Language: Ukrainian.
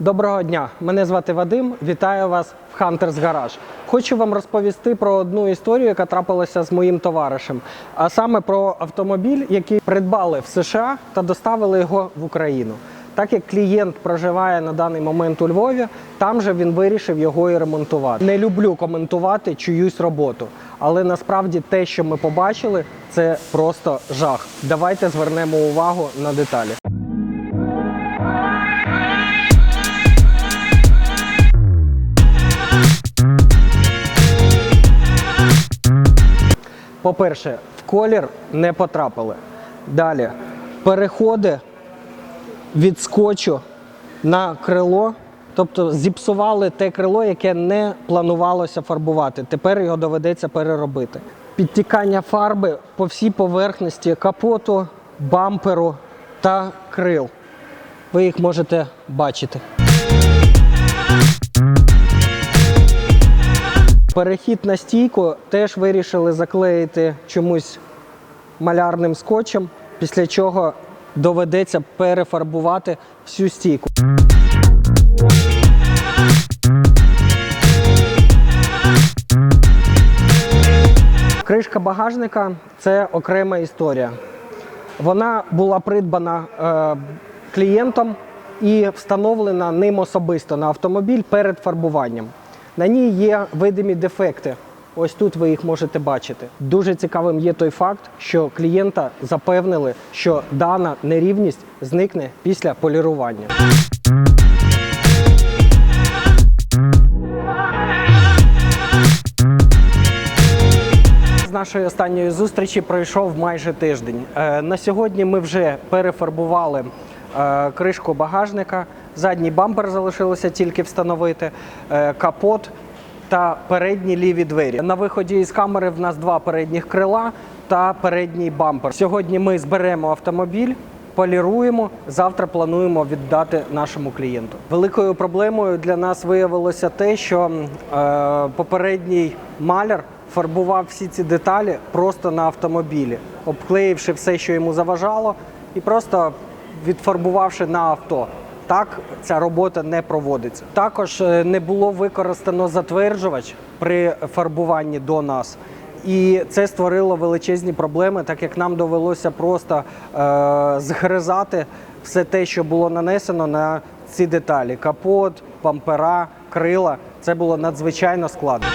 Доброго дня, мене звати Вадим. Вітаю вас в Hunters Garage. Хочу вам розповісти про одну історію, яка трапилася з моїм товаришем, а саме про автомобіль, який придбали в США та доставили його в Україну. Так як клієнт проживає на даний момент у Львові, там же він вирішив його і ремонтувати. Не люблю коментувати чиюсь роботу, але насправді те, що ми побачили, це просто жах. Давайте звернемо увагу на деталі. По-перше, в колір не потрапили. Далі переходи від скотчу на крило, тобто зіпсували те крило, яке не планувалося фарбувати. Тепер його доведеться переробити. Підтікання фарби по всій поверхності капоту, бамперу та крил. Ви їх можете бачити. Перехід на стійку теж вирішили заклеїти чомусь малярним скотчем, після чого доведеться перефарбувати всю стійку. Кришка багажника це окрема історія. Вона була придбана е, клієнтом і встановлена ним особисто на автомобіль перед фарбуванням. На ній є видимі дефекти. Ось тут ви їх можете бачити. Дуже цікавим є той факт, що клієнта запевнили, що дана нерівність зникне після полірування. З нашої останньої зустрічі пройшов майже тиждень. Е, На сьогодні ми вже перефарбували кришку багажника, задній бампер залишилося тільки встановити, е, капот та передні ліві двері. На виході із камери в нас два передніх крила та передній бампер. Сьогодні ми зберемо автомобіль. Поліруємо, завтра плануємо віддати нашому клієнту. Великою проблемою для нас виявилося те, що е, попередній маляр фарбував всі ці деталі просто на автомобілі, обклеївши все, що йому заважало, і просто відфарбувавши на авто. Так ця робота не проводиться. Також е, не було використано затверджувач при фарбуванні до нас. І це створило величезні проблеми, так як нам довелося просто е, згризати все те, що було нанесено на ці деталі: капот, бампера, крила. Це було надзвичайно складно.